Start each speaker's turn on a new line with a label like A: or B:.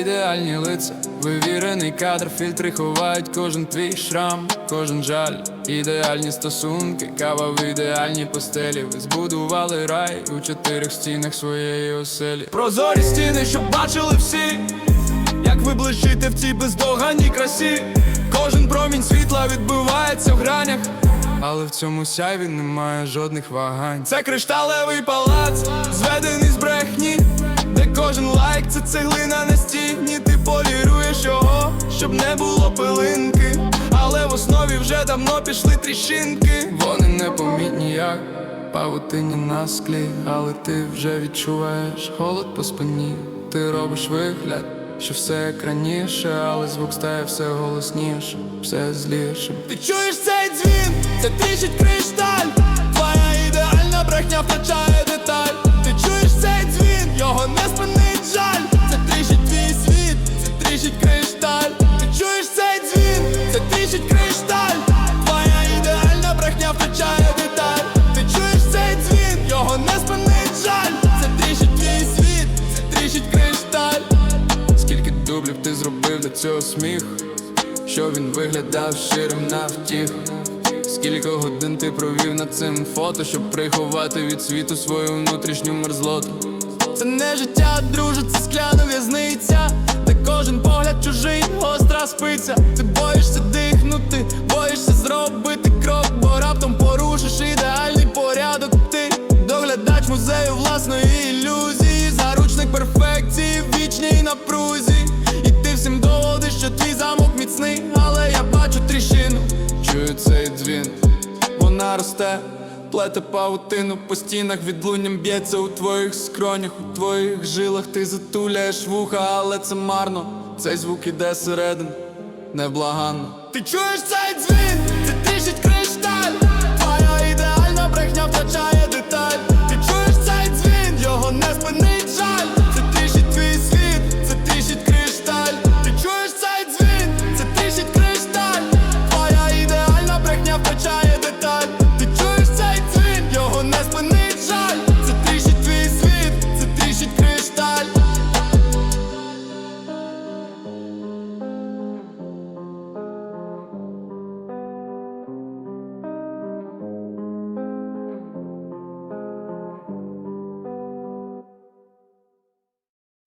A: ідеальні лиця, вивірений кадр, фільтри ховають кожен твій шрам, кожен жаль, ідеальні стосунки, кава в ідеальній постелі. Ви збудували рай у чотирьох стінах своєї оселі. Прозорі стіни, щоб бачили всі, як ви блищите в цій бездоганній красі. Кожен промінь світла відбивається в гранях. Але в цьому сяйві немає жодних вагань. Це кришталевий палац, зведений з цеглина на стіні. Ти поліруєш його, щоб не було пилинки. Але в основі вже давно пішли тріщинки. Вони непомітні, як павутині на склі, але ти вже відчуваєш холод по спині. Ти робиш вигляд, що все як раніше, але звук стає все голосніше, все зліше. Ти чуєш цей дзвін, це тріщить кришталь. Жаль. Це тріщить твій світ, це тріщить кришталь. Скільки дублів ти зробив для цього сміх, що він виглядав щирим на втіх. Скільки годин ти провів над цим фото, щоб приховати від світу свою внутрішню мерзлоту. Це не життя, друже, це скляна в'язниця, де кожен погляд чужий, гостра спиця. Ти боїшся тріщину. Чую цей дзвін, вона росте, плете павутину по стінах, відлунням б'ється у твоїх скронях, у твоїх жилах ти затуляєш вуха, але це марно. Цей звук іде середин, неблаганно. Ти чуєш цей дзвін?